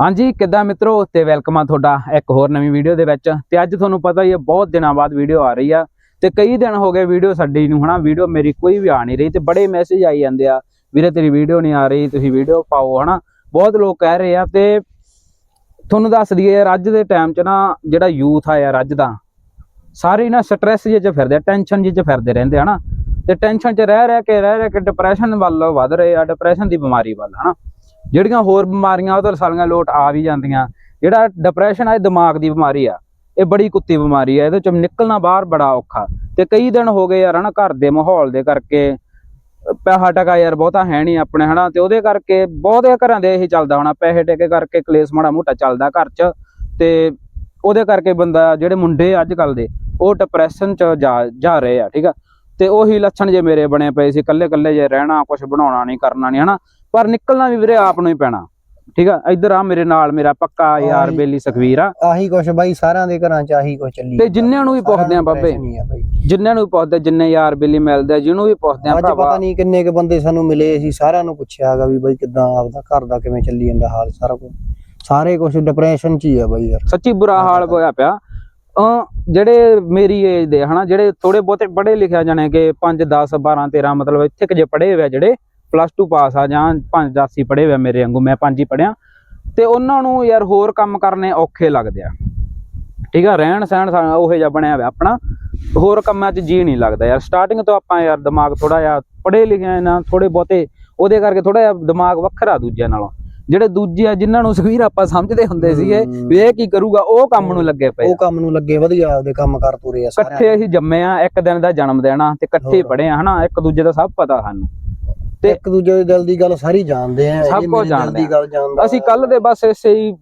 ਹਾਂਜੀ, ਕਿੱਦਾਂ ਮਿੱਤਰੋ? ਤੇ ਵੈਲਕਮ ਆ ਤੁਹਾਡਾ ਇੱਕ ਹੋਰ ਨਵੀਂ ਵੀਡੀਓ ਦੇ ਵਿੱਚ। ਤੇ ਅੱਜ ਤੁਹਾਨੂੰ ਪਤਾ ਹੀ ਹੈ ਬਹੁਤ ਦਿਨਾਂ ਬਾਅਦ ਵੀਡੀਓ ਆ ਰਹੀ ਆ। ਤੇ ਕਈ ਦਿਨ ਹੋ ਗਏ ਵੀਡੀਓ ਸਾਡੀ ਨੂੰ, ਹਨਾ? ਵੀਡੀਓ ਮੇਰੀ ਕੋਈ ਵੀ ਆ ਨਹੀਂ ਰਹੀ ਤੇ ਬੜੇ ਮੈਸੇਜ ਆਈ ਜਾਂਦੇ ਆ, ਵੀਰੇ, ਤੇਰੀ ਵੀਡੀਓ ਨਹੀਂ ਆ ਰਹੀ, ਤੁਸੀਂ ਵੀਡੀਓ ਪਾਓ, ਹਨਾ? ਬਹੁਤ ਲੋਕ ਕਹਿ ਰਹੇ ਆ ਤੇ ਤੁਹਾਨੂੰ ਦੱਸ ਦਈਏ ਯਾਰ ਅੱਜ ਦੇ ਟਾਈਮ 'ਚ ਨਾ ਜਿਹੜਾ ਯੂਥ ਆ ਯਾਰ ਅੱਜ ਦਾ, ਸਾਰੇ ਨਾ ਸਟ੍ਰੈਸ ਜਿਹੇ 'ਚ ਫਿਰਦੇ ਆ ਟੈਨਸ਼ਨ ਜਿਹੇ 'ਚ ਫਿਰਦੇ ਰਹਿੰਦੇ ਆ, ਹਨਾ? ਤੇ ਟੈਨਸ਼ਨ 'ਚ ਰਹਿ ਰਹਿ ਕੇ ਰਹਿ ਰਹਿ ਕੇ ਡਿਪਰੈਸ਼ਨ ਵੱਲ ਵੱਧ ਰਹੇ ਆ ਡਿਪਰੈਸ਼ਨ ਦੀ ਬਿਮਾਰੀ ਵੱਲ, ਹਨਾ? ਜਿਹੜੀਆਂ ਹੋਰ ਬਿਮਾਰੀਆਂ, ਉਹ ਤਾਂ ਸਾਲੀਆਂ ਲੋਟ ਆ ਵੀ ਜਾਂਦੀਆਂ। ਜਿਹੜਾ ਡਿਪਰੈਸ਼ਨ ਆ, ਇਹ ਦਿਮਾਗ ਦੀ ਬਿਮਾਰੀ ਆ। ਇਹ ਬੜੀ ਕੁੱਤੀ ਬਿਮਾਰੀ ਆ। ਇਹਦੇ ਚੋਂ ਨਿਕਲਣਾ ਬਾਹਰ ਬੜਾ ਔਖਾ। ਤੇ ਕਈ ਦਿਨ ਹੋ ਗਏ ਯਾਰ, ਹਨਾ, ਘਰ ਦੇ ਮਾਹੌਲ ਦੇ ਕਰਕੇ। ਪੈਸਾ ਟਕਾ ਯਾਰ, ਬਹੁਤਾ ਹੈ ਨਹੀਂ ਆਪਣੇ, ਹਨਾ। ਤੇ ਉਹਦੇ ਕਰਕੇ ਬਹੁਤੇ ਘਰਾਂ ਦੇ ਇਹੀ ਚੱਲਦਾ ਹੋਣਾ। ਪੈਸੇ ਟਕੇ ਕਰਕੇ ਕਲੇਸ਼ ਮਾੜਾ ਮੋਟਾ ਚੱਲਦਾ ਘਰ 'ਚ। ਤੇ ਉਹਦੇ ਕਰਕੇ ਬੰਦਾ, ਜਿਹੜੇ ਮੁੰਡੇ ਅੱਜ ਕੱਲ ਦੇ, ਉਹ ਡਿਪਰੈਸ਼ਨ 'ਚ ਜਾ ਜਾ ਰਹੇ ਆ, ਠੀਕ ਆ। ਤੇ ਉਹੀ ਲੱਛਣ ਜੇ ਮੇਰੇ ਬਣੇ ਪਏ ਸੀ ਕੱਲੇ ਕੱਲੇ ਜੇ ਰਹਿਣਾ ਕੁਝ ਬਣਾਉਣਾ ਨਹੀਂ, ਕਰਨਾ ਨਹੀਂ, ਹਨਾ। ਪਰ ਨਿਕਲਣਾ ਵੀ ਵੀਰੇ ਆਪ ਨੂੰ ਹੀ ਪੈਣਾ। ਠੀਕ ਆ? ਇੱਧਰ ਆ ਮੇਰੇ ਨਾਲ ਮੇਰਾ ਪੱਕਾ ਯਾਰ। ਬੇਲੀ ਸੁਖਵੀਰ ਆ। ਆਹੀ ਕੁਛ ਬਾਈ ਸਾਰਿਆਂ ਦੇ ਘਰਾਂ 'ਚ ਆਹੀ ਕੁਛ ਚੱਲੀ ਤੇ ਜਿੰਨਿਆਂ ਨੂੰ ਵੀ ਪੁੱਛਦੇ ਆ ਬਾਬੇ। ਜਿੰਨਿਆਂ ਨੂੰ ਵੀ ਪੁੱਛਦੇ ਜਿੰਨੇ ਯਾਰ ਬੇਲੀ ਮਿਲਦੇ ਆ ਜਿਹਨੂੰ ਵੀ ਪੁੱਛਦੇ ਆ ਅੱਜ ਭਰਾਵਾ। ਪਤਾ ਨਹੀਂ ਕਿੰਨੇ ਕ ਬੰਦੇ ਸਾਨੂੰ ਮਿਲੇ ਸੀ ਸਾਰਿਆਂ ਨੂੰ ਪੁੱਛਿਆਗਾ ਵੀ ਬਾਈ ਕਿਦਾਂ ਆਪਦਾ ਘਰ ਦਾ ਕਿਵੇਂ ਚੱਲੀ ਜਾਂਦਾ ਹਾਲ ਸਾਰਾ ਕੁਝ ਸਾਰੇ ਕੁਝ ਡਿਪਰੈਸ਼ਨ 'ਚ ਹੀ ਆ ਬਾਈ ਯਾਰ। ਸੱਚੀ ਬੁਰਾ ਹਾਲ ਹੋਇਆ ਪਿਆ। ਜਿਹੜੇ ਮੇਰੀ ਏਜ ਦੇ ਹਨਾ ਜਿਹੜੇ ਥੋੜੇ ਬਹੁਤੇ ਪੜ੍ਹੇ ਲਿਖਿਆ ਜਾਣੇ ਕਿ 5 10 12 13 ਮਤਲਬ ਇੱਥੇ ਕਿ ਜੇ ਪੜ੍ਹੇ ਹੋਏ ਆ ਜਿਹੜੇ ਪਲੱਸ 2 ਪਾਸ ਆ ਜਾਂ 5 10 ਹੀ ਪੜ੍ਹੇ ਹੋਏ ਆ ਮੇਰੇ ਵਾਂਗੂ ਮੈਂ ਪੰਜ ਹੀ ਪੜ੍ਹਿਆ। ਤੇ ਉਹਨਾਂ ਨੂੰ ਯਾਰ ਹੋਰ ਕੰਮ ਕਰਨੇ ਔਖੇ ਲੱਗਦੇ ਆ। ਠੀਕ ਆ ਰਹਿਣ ਸਹਿਣ ਸਾ- ਉਹੋ ਜਿਹਾ ਬਣਿਆ ਹੋਇਆ ਆਪਣਾ। ਹੋਰ ਕੰਮਾਂ 'ਚ ਜੀ ਨਹੀਂ ਲੱਗਦਾ ਯਾਰ। ਸਟਾਰਟਿੰਗ ਤੋਂ ਆਪਾਂ ਯਾਰ ਦਿਮਾਗ ਥੋੜਾ ਜਿਹਾ ਪੜ੍ਹੇ ਲਿਖੇ ਨਾ ਥੋੜੇ ਬਹੁਤੇ ਉਹਦੇ ਕਰਕੇ ਥੋੜਾ ਜਿਹਾ ਦਿਮਾਗ ਵੱਖਰਾ ਦੂਜਿਆਂ ਨਾਲੋਂ। ਜਿਹੜੇ ਦੂਜੇ ਆ ਜਿਨ੍ਹਾਂ ਨੂੰ ਸੁਖਵੀਰ ਆਪਾਂ ਸਮਝਦੇ ਹੁੰਦੇ ਸੀਗੇ। ਵੀ ਇਹ ਕੀ ਕਰੂਗਾ ਉਹ ਕੰਮ ਨੂੰ ਲੱਗੇ ਪਏ। ਉਹ ਕੰਮ ਨੂੰ ਲੱਗੇ ਵਧੀਆ ਆਪਦੇ ਕੰਮ ਕਰ ਤੁਰੇ ਆ ਸਾਰਿਆਂ ਇਕੱਠੇ ਅਸੀਂ ਜੰਮੇ ਆ ਇੱਕ ਦਿਨ ਦਾ ਜਨਮ ਦੇਣਾ ਤੇ ਇਕੱਠੇ ਹੋਰ। ਪੜੇ ਆ ਹਨਾ? ਇੱਕ ਦੂਜੇ ਦਾ ਸਭ ਪਤਾ ਸਾਨੂੰ। ਤੇ ਇੱਕ ਦੂਜੇ ਦੇ ਦਿਲ ਦੀ ਗੱਲ ਸਾਰੀ ਜਾਣਦੇ ਆ ਸਭ ਕੁਝ ਜਾਣਦੇ ਆ। ਅਸੀਂ ਕੱਲ ਦੇ ਬਸ ਇਸੇ ਹੀ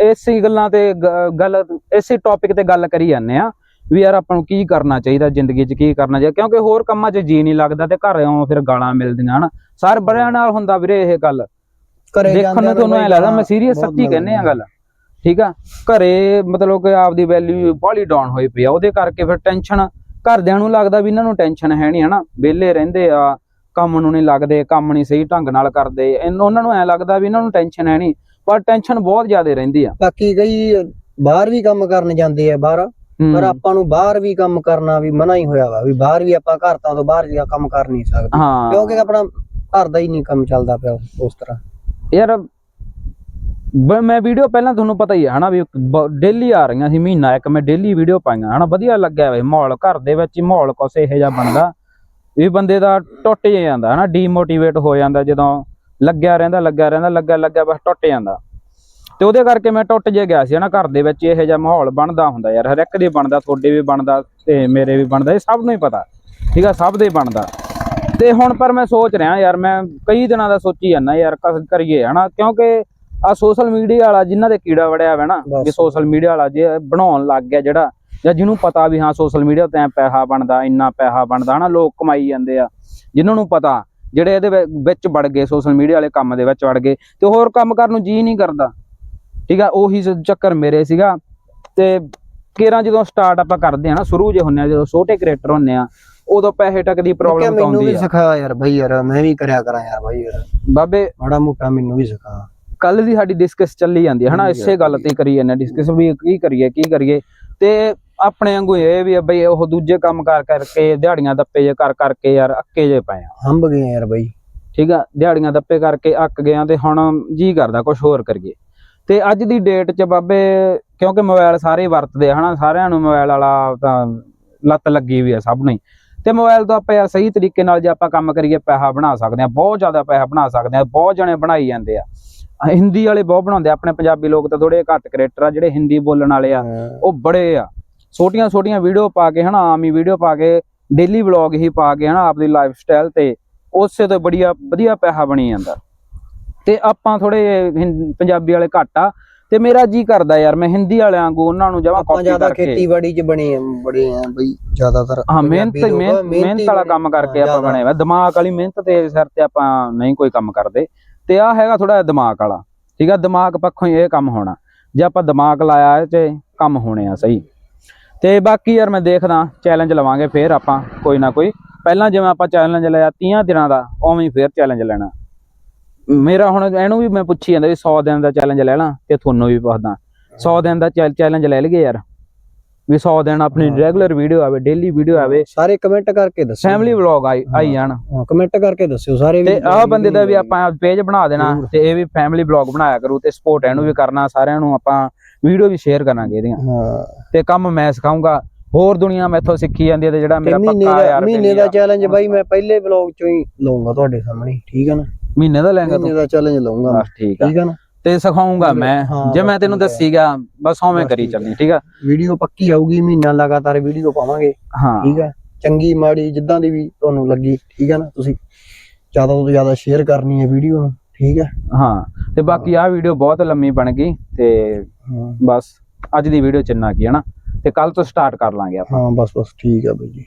ਇਸੇ ਗੱਲਾਂ ਤੇ ਗੱਲ ਇਸੇ ਟੌਪਿਕ ਤੇ ਗੱਲ ਕਰੀ ਜਾਂਦੇ ਆ ਵੀ ਯਾਰ ਆਪਾਂ ਨੂੰ ਕੀ ਕਰਨਾ ਚਾਹੀਦਾ ਜ਼ਿੰਦਗੀ 'ਚ ਕੀ ਕਰਨਾ ਚਾਹੀਦਾ ਕਿਉਂਕਿ ਹੋਰ ਕੰਮਾਂ 'ਚ ਜੀ ਨਹੀਂ ਲੱਗਦਾ ਤੇ ਘਰੋਂ ਫਿਰ ਗਾਲਾਂ ਮਿਲਦੀਆਂ ਹਨਾ। ਸਾਰੇ ਬੜਿਆਂ ਨਾਲ ਹੁੰਦਾ ਵੀਰੇ ਇਹ ਗੱਲ। ਦੇਖਣ ਨੂੰ ਤੁਹਾਨੂੰ ਐ ਲੱਗਦਾ ਮੈਂ ਸੀਰੀਅਸ ਸੱਚੀ ਕਹਿੰਨੇ ਆ। ਗੱਲ। ਠੀਕ ਆ? ਘਰੇ ਮਤਲਬ ਕਿ ਆਪਦੀ ਵੈਲਿਊ ਬਾਹਲੀ ਡਾਊਨ ਹੋਈ ਪਈ ਆ ਉਹਦੇ ਕਰਕੇ ਫਿਰ ਟੈਨਸ਼ਨ ਘਰਦਿਆਂ ਨੂੰ ਲੱਗਦਾ ਵੀ ਇਹਨਾਂ ਨੂੰ ਟੈਨਸ਼ਨ ਹੈ ਨਹੀਂ ਹਨਾ? ਵਿਹਲੇ ਰਹਿੰਦੇ ਆ ਕੰਮ ਨੂੰ ਨਹੀਂ ਲੱਗਦੇ ਕੰਮ ਨਹੀਂ ਸਹੀ ਢੰਗ ਨਾਲ ਕਰਦੇ। ਉਹਨਾਂ ਨੂੰ ਐ ਲੱਗਦਾ ਵੀ ਇਹਨਾਂ ਨੂੰ ਟੈਨਸ਼ਨ ਹੈ ਨਹੀਂ ਪਰ ਟੈਨਸ਼ਨ ਬਹੁਤ ਜ਼ਿਆਦਾ ਰਹਿੰਦੀ ਆ। ਬਾਕੀ ਕਈ ਬਾਹਰ ਵੀ ਕੰਮ ਕਰਨ ਜਾਂਦੇ ਆ ਬਾਹਰ। ਪਰ ਆਪਾਂ ਨੂੰ ਬਾਹਰ ਵੀ ਕੰਮ ਕਰਨਾ ਵੀ ਮਨਾ ਹੀ ਹੋਇਆ ਵਾ ਵੀ ਬਾਹਰ ਵੀ ਆਪਾਂ ਘਰ ਤੋਂ ਬਾਹਰ ਵੀ ਕੰਮ ਕਰ ਨਹੀਂ ਸਕਦੇ। ਕਿਉਂਕਿ ਆਪਣਾ ਘਰ ਦਾ ਹੀ ਨਹੀਂ ਕੰਮ ਚੱਲਦਾ ਪਿਆ ਉਸ ਤਰ੍ਹਾਂ। ਯਾਰ ਮੈਂ ਵੀਡੀਓ ਪਹਿਲਾਂ ਤੁਹਾਨੂੰ ਪਤਾ ਹੀ ਹੈ ਹਨਾ ਵੀ ਡੇਲੀ ਆ ਰਹੀਆਂ ਸੀ ਮਹੀਨਾ ਇੱਕ ਮੈਂ ਡੇਲੀ ਵੀਡੀਓ ਪਾਈਆਂ ਹਨਾ ਵਧੀਆ ਲੱਗਿਆ ਵੇ ਮਾਹੌਲ ਘਰ ਦੇ ਵਿੱਚ ਹੀ ਮਾਹੌਲ ਕੁਛ ਇਹੋ ਜਿਹਾ ਬਣਦਾ। ਵੀ ਬੰਦੇ ਦਾ ਟੁੱਟ ਜਾਂਦਾ ਹਨਾ ਡੀਮੋਟੀਵੇਟ ਹੋ ਜਾਂਦਾ ਜਦੋਂ ਲੱਗਿਆ ਰਹਿੰਦਾ ਲੱਗਿਆ ਰਹਿੰਦਾ ਲੱਗਿਆ ਲੱਗਿਆ ਬਸ ਟੁੱਟ ਜਾਂਦਾ ਤੇ ਉਹਦੇ ਕਰਕੇ ਮੈਂ ਟੁੱਟ ਜੇ ਗਿਆ ਸੀ ਹਨਾ ਘਰ ਦੇ ਵਿੱਚ ਇਹੋ ਜਿਹਾ ਮਾਹੌਲ ਬਣਦਾ ਹੁੰਦਾ ਯਾਰ ਹਰ ਇੱਕ ਦੇ ਬਣਦਾ ਤੁਹਾਡੇ ਵੀ ਬਣਦਾ ਤੇ ਮੇਰੇ ਵੀ ਬਣਦਾ ਇਹ ਸਭ ਨੂੰ ਹੀ ਪਤਾ ਠੀਕ ਆ ਸਭ ਦੇ ਬਣਦਾ ਤੇ ਹੁਣ ਪਰ ਮੈਂ ਸੋਚ ਰਿਹਾ ਯਾਰ ਮੈਂ ਕਈ ਦਿਨਾਂ ਦਾ ਸੋਚੀ ਜਾਂਦਾ ਯਾਰ ਕਸ ਕਰੀਏ ਹਨਾ ਕਿਉਂਕਿ ਆ ਸੋਸ਼ਲ ਮੀਡੀਆ ਵਾਲਾ ਜਿਨ੍ਹਾਂ ਦੇ ਕੀੜਾ ਵੜਿਆ ਹੋਇਆ ਨਾ ਵੀ। ਸੋਸ਼ਲ ਮੀਡੀਆ ਵਾਲਾ ਜੇ ਬਣਾਉਣ ਲੱਗ ਗਿਆ ਜਿਹੜਾ ਜਾਂ ਜਿਹਨੂੰ ਪਤਾ ਵੀ ਹਾਂ ਸੋਸ਼ਲ ਮੀਡੀਆ ਤੇ ਪੈਸਾ ਬਣਦਾ ਇੰਨਾ ਪੈਸਾ ਬਣਦਾ ਹਨਾ ਲੋਕ ਕਮਾਈ ਜਾਂਦੇ ਆ ਜਿਨ੍ਹਾਂ ਨੂੰ ਪਤਾ ਜਿਹੜੇ ਇਹਦੇ ਵਿ- ਵਿੱਚ ਵੜ ਗਏ ਸੋਸ਼ਲ ਮੀਡੀਆ ਵਾਲੇ ਕੰਮ ਦੇ ਵਿੱਚ ਵੜ ਗਏ ਤੇ ਹੋਰ ਕੰਮ ਕਰਨ ਨੂੰ ਜੀ ਨਹੀਂ ਕਰਦਾ। ਠੀਕ ਆ ਉਹੀ ਚੱਕਰ ਮੇਰੇ ਸੀਗਾ ਤੇ ਕੇਰਾਂ ਜਦੋਂ ਸਟਾਰਟ ਆਪਾਂ ਕਰਦੇ ਆ ਨਾ ਸ਼ੁਰੂ ਜੇ ਹੁੰਨੇ ਆ ਜਦੋਂ ਛੋਟੇ ਕ੍ਰੀਏਟਰ ਹੁੰਨੇ ਆ ਉਦੋਂ ਪੈਸੇ ਟਕ ਦੀ ਕਿਹਾ ਪ੍ਰੋਬਲਮ ਮੈਨੂੰ ਆਉਂਦੀ ਵੀ ਆ। ਸਿਖਾ ਯਾਰ ਬਈ ਯਾਰ ਮੈਂ ਵੀ ਕਰਿਆ ਕਰਾਂ ਯਾਰ ਬਈ ਯਾਰ। ਬਾਬੇ ਮਾੜਾ ਮੋਟਾ ਮੈਨੂੰ ਵੀ ਸਿਖਾ। ਕੱਲ ਦੀ ਸਾਡੀ ਡਿਸਕਸ ਚੱਲੀ ਜਾਂਦੀ ਹੈ ਹਨਾ ਇਸੇ ਗੱਲ ਤੇ ਕਰੀ ਜਾਂਦੇ ਡਿਸਕਸ ਵੀ ਕੀ ਕਰੀਏ ਕੀ ਕਰੀਏ ਤੇ ਆਪਣੇ ਵਾਂਗੂ ਇਹ ਵੀ ਆ ਬਈ ਉਹ ਦੂਜੇ ਕੰਮ ਕਰ ਕਰਕੇ ਦਿਹਾੜੀਆਂ ਦੱਪੇ ਜੇ ਕਰ ਕਰਕੇ ਯਾਰ ਅੱਕੇ ਜੇ ਪਏ ਆ। ਹੰਬ ਗਏ ਯਾਰ ਬਈ। ਠੀਕ ਆ ਦਿਹਾੜੀਆਂ ਦੱਪੇ ਕਰਕੇ ਅੱਕ ਗਏ ਆ ਤੇ ਹੁਣ ਜੀ ਕਰਦਾ ਕੁਝ ਹੋਰ ਕਰੀਏ। ਤੇ ਅੱਜ ਦੀ ਡੇਟ 'ਚ ਬਾਬੇ ਕਿਉਂਕਿ ਮੋਬਾਈਲ ਸਾਰੇ ਵਰਤਦੇ ਆ ਹਨਾ ਸਾਰਿਆਂ ਨੂੰ ਮੋਬਾਈਲ ਵਾਲਾ ਤਾਂ ਲੱਤ ਲੱਗੀ ਵੀ ਆ ਸਭ ਨੂੰ ਤੇ ਮੋਬਾਈਲ ਤੋਂ ਆਪਾਂ ਸਹੀ ਤਰੀਕੇ ਨਾਲ ਜੇ ਆਪਾਂ ਕੰਮ ਕਰੀਏ ਪੈਸਾ ਬਣਾ ਸਕਦੇ ਆ ਬਹੁਤ ਜ਼ਿਆਦਾ ਪੈਸਾ ਬਣਾ ਸਕਦੇ ਆ ਬਹੁਤ ਜਣੇ ਬਣਾਈ ਜਾਂਦੇ ਆ। ਹਿੰਦੀ ਵਾਲੇ ਬਹੁਤ ਬਣਾਉਂਦੇ ਆਪਣੇ ਪੰਜਾਬੀ ਲੋਕ ਤਾਂ ਥੋੜੇ ਘੱਟ ਕ੍ਰੀਏਟਰ ਆ ਜਿਹੜੇ ਹਿੰਦੀ ਬੋਲਣ ਵਾਲੇ ਆ ਉਹ ਬੜੇ ਆ। ਛੋਟੀਆਂ ਛੋਟੀਆਂ ਵੀਡੀਓ ਪਾ ਕੇ ਹਨਾ ਆਮ ਹੀ ਵੀਡੀਓ ਪਾ ਕੇ ਡੇਲੀ ਵਲੌਗ ਹੀ ਪਾ ਕੇ ਹਨਾ ਆਪਦੀ ਲਾਈਫ ਸਟਾਈਲ ਤੇ ਉਸੇ ਤੋਂ ਬੜੀਆ ਵਧੀਆ ਪੈਸਾ ਬਣੀ ਜਾਂਦਾ। ਤੇ ਆਪਾਂ ਥੋੜੇ ਪੰਜਾਬੀ ਵਾਲੇ ਘੱਟ ਆ ਤੇ ਮੇਰਾ ਜੀ ਕਰਦਾ ਯਾਰ ਮੈਂ ਹਿੰਦੀ ਵਾਲਿਆਂ ਵਾਂਗੂ ਉਹਨਾਂ ਨੂੰ ਜਮਾ ਕਾਪੀ ਜ਼ਿਆਦਾ ਖੇਤੀਬਾੜੀ 'ਚ ਬਣੇ ਬੜੇ ਆ ਬਈ ਜ਼ਿਆਦਾਤਰ ਹਾਂ ਮਿਹਨਤ ਮਿਹਨਤ ਵਾਲਾ ਕੰਮ ਕਰਕੇ ਆਪਾਂ। ਬਣੇ ਵਾ ਦਿਮਾਗ ਵਾਲੀ ਮਿਹਨਤ ਤੇ ਸਿਰ ਤੇ ਆਪਾਂ ਨਹੀਂ ਕੋਈ ਕੰਮ ਕਰਦੇ। ਤੇ ਆ ਹੈਗਾ ਥੋੜਾ ਦਿਮਾਗ ਵਾਲਾ। ਠੀਕ ਆ ਦਿਮਾਗ ਪੱਖੋਂ ਹੀ ਇਹ ਕੰਮ ਹੋਣਾ। ਜੇ ਆਪਾਂ ਦਿਮਾਗ ਲਾਇਆ ਤੇ ਕੰਮ ਹੋਣੇ ਆ ਸਹੀ। ਤੇ ਬਾਕੀ ਯਾਰ ਮੈਂ ਦੇਖਦਾ ਚੈਲੰਜ ਲਵਾਂਗੇ ਫੇਰ ਆਪਾਂ ਕੋਈ ਨਾ ਕੋਈ। ਪਹਿਲਾਂ ਜਿਵੇਂ ਆਪਾਂ ਚੈਲੰਜ ਲਿਆ 30 ਦਿਨਾਂ ਦਾ ਉਵੇਂ ਹੀ ਫੇਰ ਚੈਲੰਜ ਲੈਣਾ। ਮੇਰਾ ਹੁਣ ਇਹਨੂੰ ਵੀ ਮੈਂ ਪੁੱਛੀ ਜਾਂਦਾ ਵੀ 100 ਦਿਨ ਦਾ ਚੈਲੰਜ ਲੈ ਲਾਂ ਤੇ ਤੁਹਾਨੂੰ ਵੀ ਪੁੱਛਦਾ। 100 ਦਿਨ ਦਾ ਚੈਲੰਜ ਲੈ ਲਈਏ ਯਾਰ। ਵੀ 100 ਦਿਨ ਆਪਣੀ। ਰੈਗੂਲਰ ਵੀਡੀਓ ਆਵੇ ਡੇਲੀ ਵੀਡੀਓ ਆਵੇ। ਸਾਰੇ ਕਮੈਂਟ ਕਰਕੇ ਦੱਸਿਓ। ਫੈਮਿਲੀ ਵਲੌਗ ਆਈ ਆਈ ਜਾਣ। ਹਾਂ ਕਮੈਂਟ ਕਰਕੇ ਦੱਸਿਓ ਸਾਰੇ ਤੇ ਵੀ ਆਹ ਬੰਦੇ ਦਾ ਵੀ ਆਪਾਂ ਪੇਜ ਬਣਾ ਦੇਣਾ। ਤੇ ਇਹ ਵੀ ਫੈਮਿਲੀ ਵਲੌਗ ਬਣਾਇਆ ਕਰੂ ਤੇ ਸਪੋਰਟ ਇਹਨੂੰ ਵੀ ਕਰਨਾ ਸਾਰਿਆਂ ਨੂੰ ਆਪਾਂ ਵੀਡੀਓ ਵੀ ਸ਼ੇਅਰ ਕਰਾਂਗੇ ਇਹਦੀਆਂ। ਹਾਂ। ਤੇ ਕੰਮ ਮੈਂ ਸਿਖਾਉਂਗਾ। ਹੋਰ ਦੁਨੀਆ ਮੈਥੋਂ ਸਿੱਖੀ ਜਾਂਦੀ ਹੈ ਤੇ ਜਿਹੜਾ ਮੇਰਾ ਪੱਕਾ ਯਾਰ ਮਹੀਨੇ ਦਾ ਆ, ਚੈਲੰਜ ਬਾਈ ਮੈਂ ਪਹਿਲੇ ਵਲੌਗ ਚੋਂ ਹੀ ਲਵਾਂਗਾ ਤੁਹਾਡੇ ਸਾਹਮਣੇ ਠੀਕ ਹੈ ਨਾ? ਮਹੀਨੇ ਦਾ ਲੈਂਗਾ ਮਹੀਨੇ ਤੂੰ ਦਾ ਚੈਲੰਜ ਬਸ ਠੀਕ ਆ। ਠੀਕ ਹੈ ਨਾ? ਤੇ ਸਿਖਾਉਂਗਾ ਮੈਂ। ਜੇ ਮੈਂ ਤੈਨੂੰ ਆ। ਦੱਸੀਗਾ ਬਸ ਬਸ ਕਰੀ ਆ। ਚੱਲਣੀ ਠੀਕ ਆ? ਵੀਡੀਓ ਪੱਕੀ ਆਊਗੀ ਮਹੀਨਾ ਲਗਾਤਾਰ ਵੀਡੀਓ ਪਾਵਾਂਗੇ। ਹਾਂ। ਠੀਕ ਹੈ? ਚੰਗੀ ਮਾੜੀ ਜਿੱਦਾਂ ਦੀ ਵੀ ਤੁਹਾਨੂੰ ਲੱਗੀ ਠੀਕ ਹੈ ਨਾ? ਤੁਸੀਂ ਜ਼ਿਆਦਾ ਤੋਂ ਜ਼ਿਆਦਾ ਸ਼ੇਅਰ ਕਰਨੀ ਹੈ ਵੀਡੀਓ ਨੂੰ। ਠੀਕ ਹੈ। ਹਾਂ ਤੇ ਬਾਕੀ ਆਹ ਵੀਡੀਓ ਬਹੁਤ ਲੰਮੀ ਬਣ ਗਈ ਤੇ ਹਾਂ। ਬਸ ਅੱਜ ਦੀ ਵੀਡੀਓ ਚ ਇੰਨਾ ਕੀ ਹੈ ਨਾ ਤੇ ਕੱਲ ਤੋਂ ਸਟਾਰਟ ਕਰ ਲਾਂਗੇ ਆਪਾਂ। ਹਾਂ ਬਸ ਬਸ ਠੀਕ ਹੈ ਬਾਈ ਜੀ।